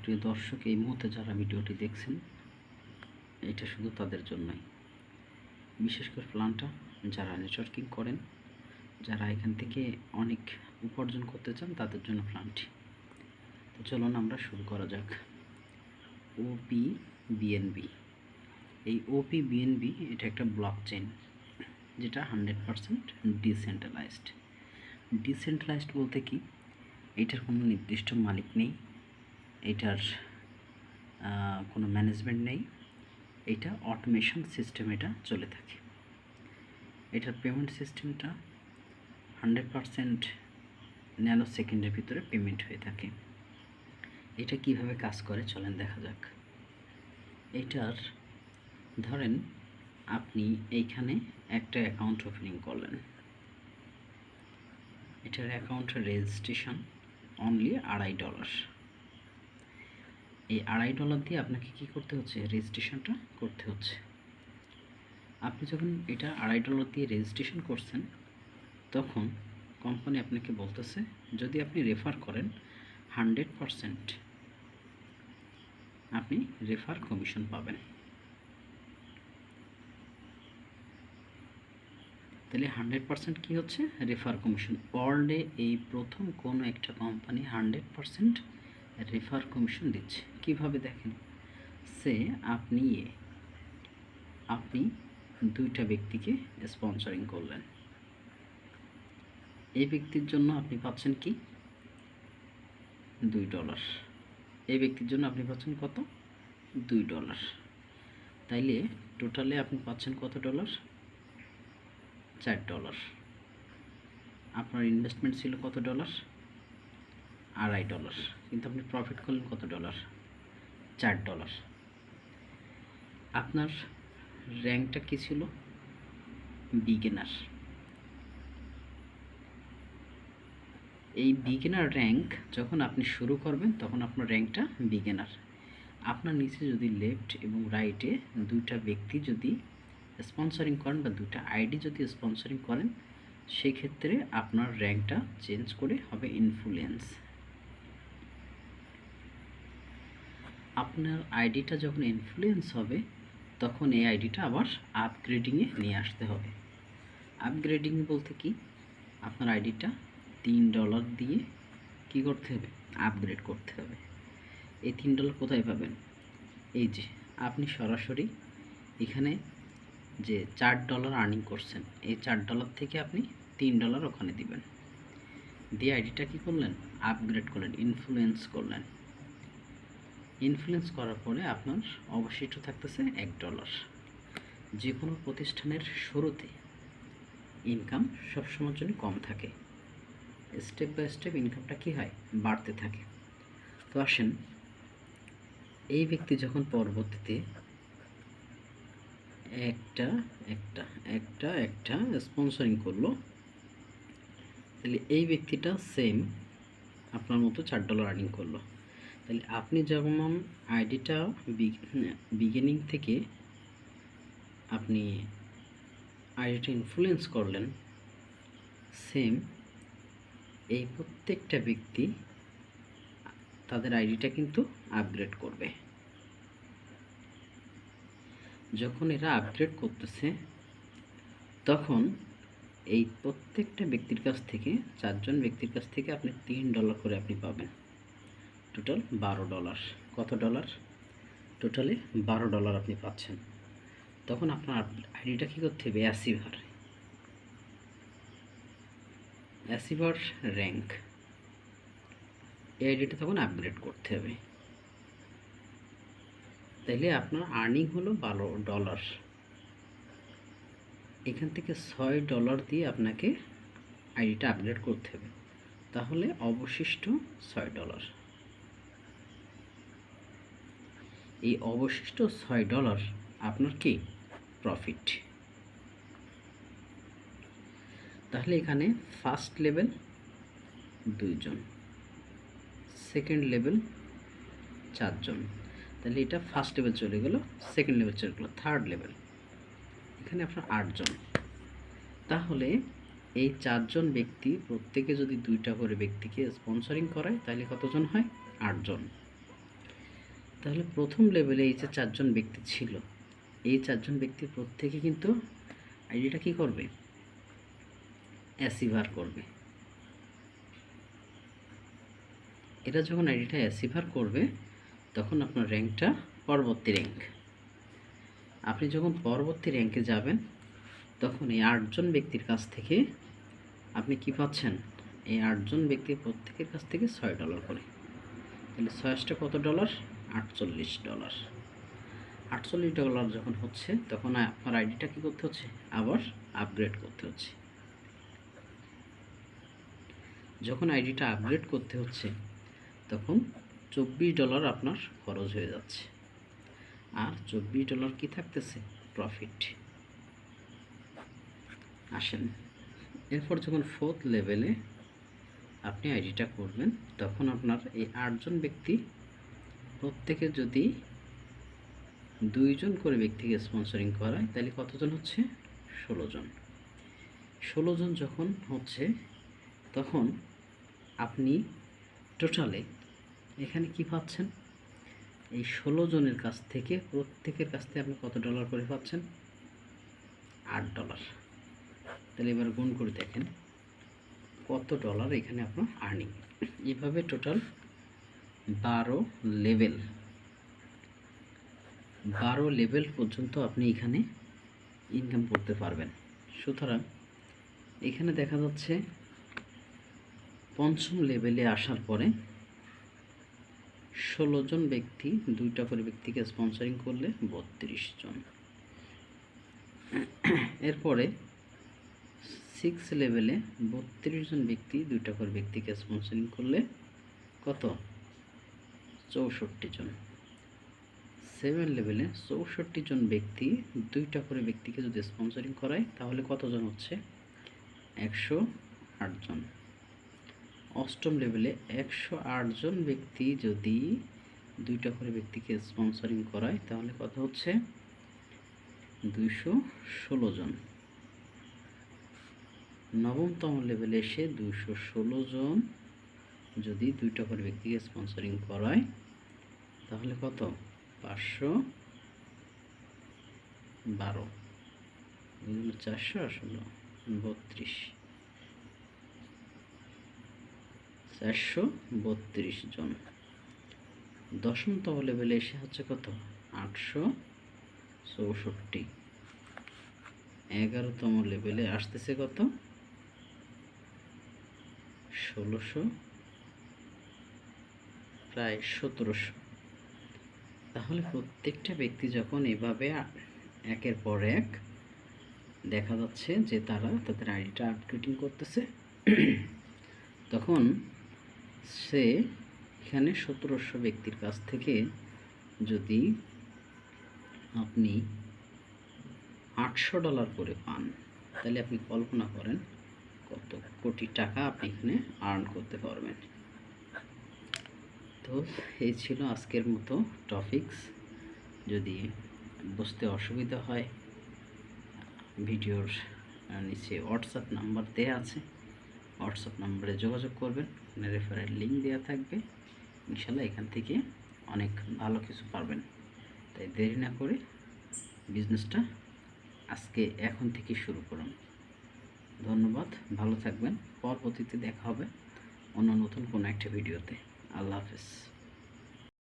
প্রিয় দর্শক, এই মুহূর্তে যারা ভিডিওটি দেখছেন, এটা শুধু তাদের জন্যই। বিশেষ করে প্ল্যানটা যারা নেটওয়ার্কিং করেন, যারা এখান থেকে অনেক উপার্জন করতে চান, তাদের জন্য প্ল্যানটি। তো চলুন আমরা শুরু করা যাক। ওপি বিএনবি এই ওপি বিএনবি এটা একটা ব্লক চেন যেটা হান্ড্রেড পারসেন্ট ডিসেন্ট্রালাইজড ডিসেন্ট্রালাইজড বলতে কি? এটার কোনো নির্দিষ্ট মালিক নেই। এটার কোনো ম্যানেজমেন্ট নেই। এটা অটোমেশন সিস্টেম এটা চলে থাকে। এটার পেমেন্ট সিস্টেমটা হান্ড্রেড পারসেন্ট ন্যানো সেকেন্ডের ভিতরে পেমেন্ট হয়ে থাকে। এটা কীভাবে কাজ করে চলেন দেখা যাক। এটার, ধরেন আপনি এইখানে একটা অ্যাকাউন্ট ওপেনিং করলেন। এটার অ্যাকাউন্টের রেজিস্ট্রেশন অনলি আড়াই ডলার এই আড়াই ডলার দিয়ে আপনাকে কি করতে হচ্ছে? রেজিস্ট্রেশনটা করতে হচ্ছে। আপনি যখন এটা আড়াই ডলার দিয়ে রেজিস্ট্রেশন করছেন, তখন কোম্পানি আপনাকে বলতেছে, যদি আপনি রেফার করেন হান্ড্রেড পারসেন্ট আপনি রেফার কমিশন পাবেন। তাহলে হান্ড্রেড পার্সেন্ট কী হচ্ছে? রেফার কমিশন ওয়ার্ল্ডে এই প্রথম কোনো একটা company hundred percent refer commission দিচ্ছে। কীভাবে দেখেন? সে আপনি আপনি দুইটা ব্যক্তিকে স্পন্সরিং করলেন। এই ব্যক্তির জন্য আপনি পাচ্ছেন কি? দুই ডলার। এই ব্যক্তির জন্য আপনি পাচ্ছেন কত? দুই ডলার। তাইলে টোটালে আপনি পাচ্ছেন কত ডলার? চার ডলার। আপনার ইনভেস্টমেন্ট ছিল কত ডলার? আড়াই ডলার। কিন্তু আপনি প্রফিট করলেন কত ডলার? চার ডলার। আপনার র্যাঙ্কটা কী ছিল? বিগিনার এই বিগিনার র্যাঙ্ক যখন আপনি শুরু করবেন, তখন আপনার র্যাঙ্কটা বিগিনার আপনার নিচে যদি লেফট এবং রাইটে দুইটা ব্যক্তি যদি স্পন্সরিং করেন বা দুটা আইডি যদি স্পন্সরিং করেন, সেক্ষেত্রে আপনার র্যাঙ্কটা চেঞ্জ করে হবে ইনফ্লুয়েন্স আপনার আইডিটা যখন ইনফ্লুয়েন্স হবে, তখন এই আইডিটা আবার আপগ্রেডিংয়ে নিয়ে আসতে হবে। আপগ্রেডিং বলতে কি? আপনার আইডিটা তিন ডলার দিয়ে কি করতে হবে? আপগ্রেড করতে হবে। এই তিন ডলার কোথায় পাবেন? এই যে, আপনি সরাসরি এখানে যে চার ডলার আর্নিং করছেন, এই চার ডলার থেকে আপনি তিন ডলার ওখানে দিবেন। দিয়ে আইডিটা কী করলেন? আপগ্রেড করলেন ইনফ্লুয়েন্স করলেন। ইনফ্লুয়েন্স করার পরে আপনার অবশিষ্ট থাকতেছে এক ডলার যে কোনো প্রতিষ্ঠানের শুরুতে ইনকাম সবসময়ের জন্য কম থাকে। স্টেপ বাই স্টেপ ইনকামটা কী হয়? বাড়তে থাকে। তো আসেন, এই ব্যক্তি যখন পরবর্তীতে একটা একটা একটা একটা স্পন্সরিং করল, তাহলে এই ব্যক্তিটা সেম আপনার মতো চার ডলার আর্নিং করল। তাহলে আপনি যেমন আইডিটা বিগিনিং থেকে আপনি আইডিটা ইনফ্লুয়েন্স করলেন সেম এই প্রত্যেকটা ব্যক্তি তাদের আইডিটা কিন্তু আপগ্রেড করবে। যখন এরা আপগ্রেড করতেছে, তখন এই প্রত্যেকটা ব্যক্তির কাছ থেকে, চারজন ব্যক্তির কাছ থেকে আপনি তিন ডলার করে আপনি পাবেন। টোটাল বারো ডলার কত ডলার টোটালি বারো ডলার আপনি পাচ্ছেন। তখন আপনার আইডিটা কী করতে হবে? অ্যাসিভার অ্যাসিভার র্যাঙ্ক এই আইডিটা তখন আপগ্রেড করতে হবে। তাইলে আপনার আর্নিং হলো বারো ডলার এখান থেকে ছয় ডলার দিয়ে আপনাকে আইডিটা আপগ্রেড করতে হবে। তাহলে অবশিষ্ট ছয় ডলার এই অবশিষ্ট ছয় ডলার আপনার কি প্রফিট তাহলে এখানে ফার্স্ট লেভেল দুইজন সেকেন্ড লেভেল চারজন। তাহলে এটা ফার্স্ট লেভেল চলে গেল সেকেন্ড লেভেল চলে গেলো থার্ড লেভেল এখানে আপনার আটজন। তাহলে এই চারজন ব্যক্তি প্রত্যেকে যদি দুইটা করে ব্যক্তিকে স্পন্সরিং করায়, তাহলে কতজন হয়? আটজন। তাহলে প্রথম লেভেলে এই যে চারজন ব্যক্তি ছিল, এই চারজন ব্যক্তি প্রত্যেকে কিন্তু আইডিটা কি করবে? অ্যাসিভার করবে। এটা যখন আইডিটা অ্যাসিভার করবে, তখন আপনার র্যাঙ্কটা পরবর্তী র্যাঙ্ক। আপনি যখন পরবর্তী র্যাঙ্কে যাবেন, তখন এই আটজন ব্যক্তির কাছ থেকে আপনি কি পাচ্ছেন? এই আটজন ব্যক্তির প্রত্যেকের কাছ থেকে ছয় ডলার করে। তাহলে ছয়শটা কত ডলার আটচল্লিশ ডলার। আটচল্লিশ ডলার যখন হচ্ছে, তখন আপনার আইডিটা কী করতে হচ্ছে? আবার আপগ্রেড করতে হচ্ছে। যখন আইডিটা আপগ্রেড করতে হচ্ছে, তখন চব্বিশ ডলার আপনার খরচ হয়ে যাচ্ছে। আর চব্বিশ ডলার কি থাকতেছে? প্রফিট আসেন, এরপর যখন ফোর্থ লেভেলে আপনি আইডিটা করবেন, তখন আপনার এই আটজন ব্যক্তি প্রত্যেকে যদি দুইজন করে ব্যক্তিকে স্পন্সরিং করায়, তাহলে কতজন হচ্ছে? ষোলো জন। ষোলো জন যখন হচ্ছে, তখন আপনি টোটালে এখানে কি পাচ্ছেন? এই ষোলো জনের কাছ থেকে প্রত্যেকের কাছ থেকে আপনি কত ডলার করে পাচ্ছেন? আট ডলার তাহলে এবার গুণ করে দেখেন কত ডলার এখানে আপনার আর্নিং এভাবে টোটাল বারো লেভেল। বারো লেভেল পর্যন্ত আপনি এখানে ইনকাম করতে পারবেন। সুতরাং এখানে দেখা যাচ্ছে পঞ্চম লেভেলে আসার পরে ষোলো জন ব্যক্তি দুইটা করে ব্যক্তিকে স্পন্সরিং করলে বত্রিশ জন। এরপরে সিক্স লেভেলে বত্রিশ জন ব্যক্তি দুইটা করে ব্যক্তিকে স্পন্সরিং করলে কত? চৌষট্টি জন। সেভেন লেভেলে চৌষট্টি জন ব্যক্তি দুইটা করে ব্যক্তিকে যদি স্পন্সরিং করায়, তাহলে কতজন হচ্ছে? একশো আটজন অষ্টম লেভেলে একশো আটজন ব্যক্তি যদি দুইটা করে ব্যক্তিকে স্পন্সরিং করায়, তাহলে কত হচ্ছে? দুইশো ষোলো জন। নবমতম লেভেলে এসে দুইশো ষোলো জন যদি দুইটা করে ব্যক্তিকে স্পন্সরিং করায় তাহলে কত? পাঁচশো বারো। চারশো আর ষোলো, বত্রিশ। চারশো বত্রিশ জন। দশমতম লেভেলে এসে হচ্ছে কত? আটশো চৌষট্টি। এগারোতম লেভেলে আসতেছে কত? ষোলোশো প্রায় সতেরোশো। তাহলে প্রত্যেকটা ব্যক্তি যখন এভাবে একের পর এক দেখা যাচ্ছে যে তারা তাদের আইডিটা আপডেটিং করতেছে, তখন সে এখানে সতেরোশো ব্যক্তির কাছ থেকে যদি আপনি আটশো ডলার করে পান, তাহলে আপনি কল্পনা করেন কত কোটি টাকা আপনি এখানে আর্ন করতে পারবেন। তো এই ছিল আজকের মতো টপিকস যদি বুঝতে অসুবিধা হয়, ভিডিওর নিচে হোয়াটসঅ্যাপ নাম্বার দেওয়া আছে। হোয়াটসঅ্যাপ নাম্বারে যোগাযোগ করবেন। রেফারের লিঙ্ক দেওয়া থাকবে। ইনশাল্লাহ এখান থেকে অনেক ভালো কিছু পারবেন। তাই দেরি না করে বিজনেসটা আজকে এখন থেকে শুরু করুন। ধন্যবাদ। ভালো থাকবেন। পরবর্তীতে দেখা হবে অন্য নতুন কোনো একটা ভিডিওতে আল্লাহ হাফেজ